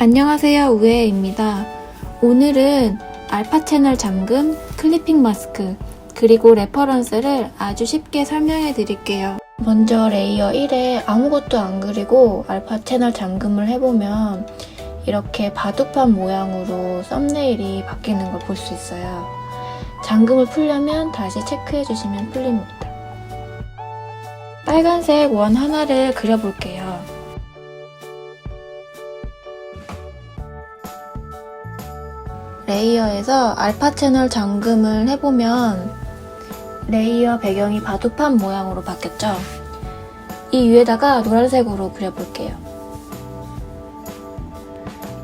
안녕하세요 우에입니다. 오늘은 알파 채널 잠금, 클리핑 마스크, 그리고 레퍼런스를 아주 쉽게 설명해 드릴게요. 먼저 레이어 1에 아무것도 안 그리고 알파 채널 잠금을 해보면 이렇게 바둑판 모양으로 썸네일이 바뀌는 걸 볼 수 있어요. 잠금을 풀려면 다시 체크해 주시면 풀립니다. 빨간색 원 하나를 그려볼게요. 레이어에서 알파 채널 잠금을 해보면 레이어 배경이 바둑판 모양으로 바뀌었죠? 이 위에다가 노란색으로 그려볼게요.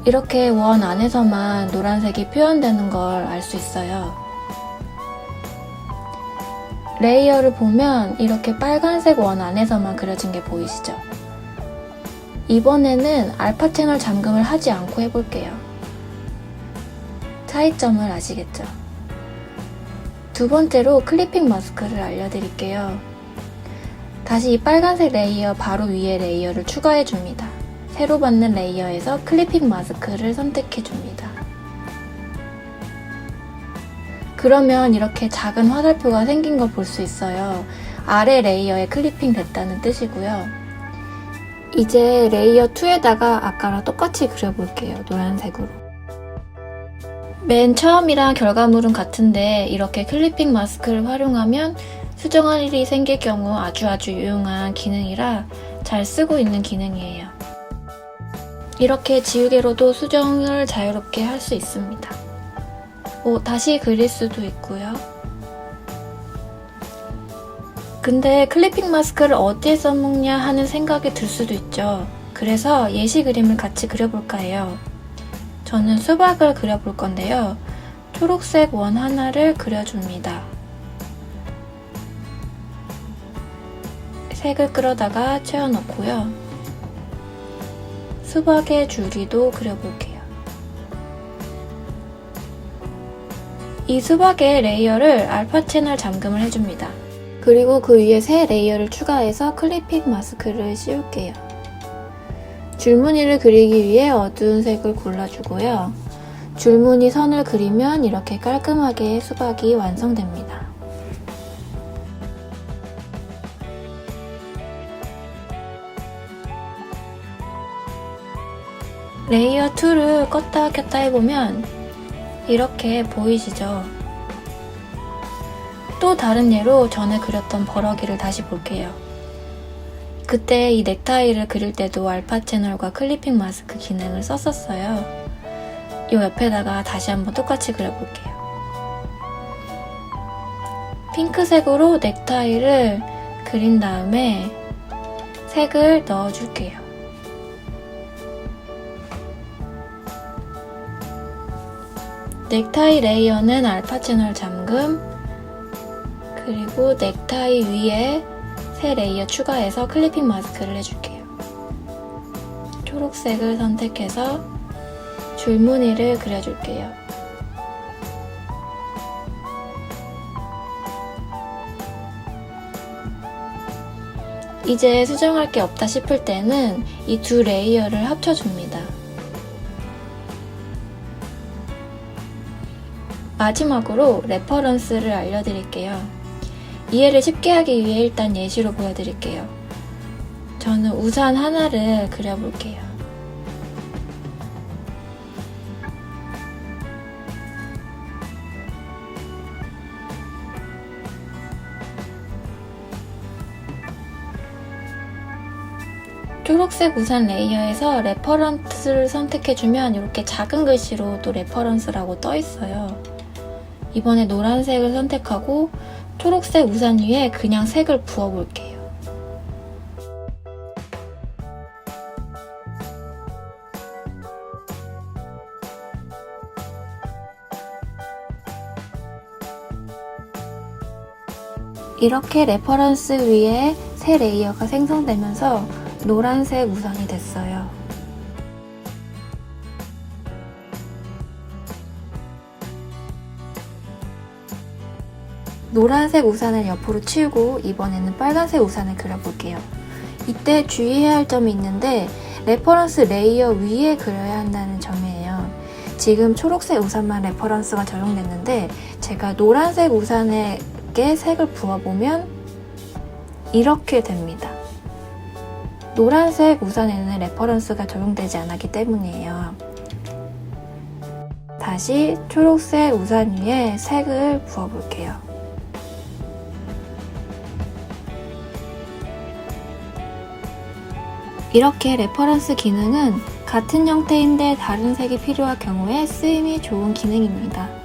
이렇게 원 안에서만 노란색이 표현되는 걸 알 수 있어요. 레이어를 보면 이렇게 빨간색 원 안에서만 그려진 게 보이시죠? 이번에는 알파 채널 잠금을 하지 않고 해볼게요. 차이점을 아시겠죠? 두 번째로 클리핑 마스크를 알려드릴게요. 다시 이 빨간색 레이어 바로 위에 레이어를 추가해 줍니다. 새로 받는 레이어에서 클리핑 마스크를 선택해 줍니다. 그러면 이렇게 작은 화살표가 생긴 걸 볼 수 있어요. 아래 레이어에 클리핑 됐다는 뜻이고요. 이제 레이어 2에다가 아까랑 똑같이 그려볼게요. 노란색으로. 맨 처음이랑 결과물은 같은데 이렇게 클리핑 마스크를 활용하면 수정할 일이 생길 경우 아주 아주 유용한 기능이라 잘 쓰고 있는 기능이에요. 이렇게 지우개로도 수정을 자유롭게 할 수 있습니다. 오, 다시 그릴 수도 있고요. 근데 클리핑 마스크를 어디에 써먹냐 하는 생각이 들 수도 있죠. 그래서 예시 그림을 같이 그려볼까 해요. 저는 수박을 그려볼 건데요. 초록색 원 하나를 그려줍니다. 색을 끌어다가 채워넣고요. 수박의 줄기도 그려볼게요. 이 수박의 레이어를 알파 채널 잠금을 해줍니다. 그리고 그 위에 새 레이어를 추가해서 클리핑 마스크를 씌울게요. 줄무늬를 그리기 위해 어두운 색을 골라주고요. 줄무늬 선을 그리면 이렇게 깔끔하게 수박이 완성됩니다. 레이어 2를 껐다 켰다 해보면 이렇게 보이시죠? 또 다른 예로 전에 그렸던 버럭이를 다시 볼게요. 그때 이 넥타이를 그릴 때도 알파 채널과 클리핑 마스크 기능을 썼었어요. 이 옆에다가 다시 한번 똑같이 그려볼게요. 핑크색으로 넥타이를 그린 다음에 색을 넣어줄게요. 넥타이 레이어는 알파 채널 잠금, 그리고 넥타이 위에 새 레이어 추가해서 클리핑 마스크를 해줄게요. 초록색을 선택해서 줄무늬를 그려줄게요. 이제 수정할 게 없다 싶을 때는 이 두 레이어를 합쳐줍니다. 마지막으로 레퍼런스를 알려드릴게요. 이해를 쉽게 하기 위해 일단 예시로 보여드릴게요. 저는 우산 하나를 그려볼게요. 초록색 우산 레이어에서 레퍼런스를 선택해주면 이렇게 작은 글씨로 또 레퍼런스라고 떠 있어요. 이번에 노란색을 선택하고 초록색 우산 위에 그냥 색을 부어볼게요. 이렇게 레퍼런스 위에 새 레이어가 생성되면서 노란색 우산이 됐어요. 노란색 우산을 옆으로 치우고 이번에는 빨간색 우산을 그려볼게요. 이때 주의해야 할 점이 있는데 레퍼런스 레이어 위에 그려야 한다는 점이에요. 지금 초록색 우산만 레퍼런스가 적용됐는데 제가 노란색 우산에게 색을 부어보면 이렇게 됩니다. 노란색 우산에는 레퍼런스가 적용되지 않았기 때문이에요. 다시 초록색 우산 위에 색을 부어볼게요. 이렇게 레퍼런스 기능은 같은 형태인데 다른 색이 필요할 경우에 쓰임이 좋은 기능입니다.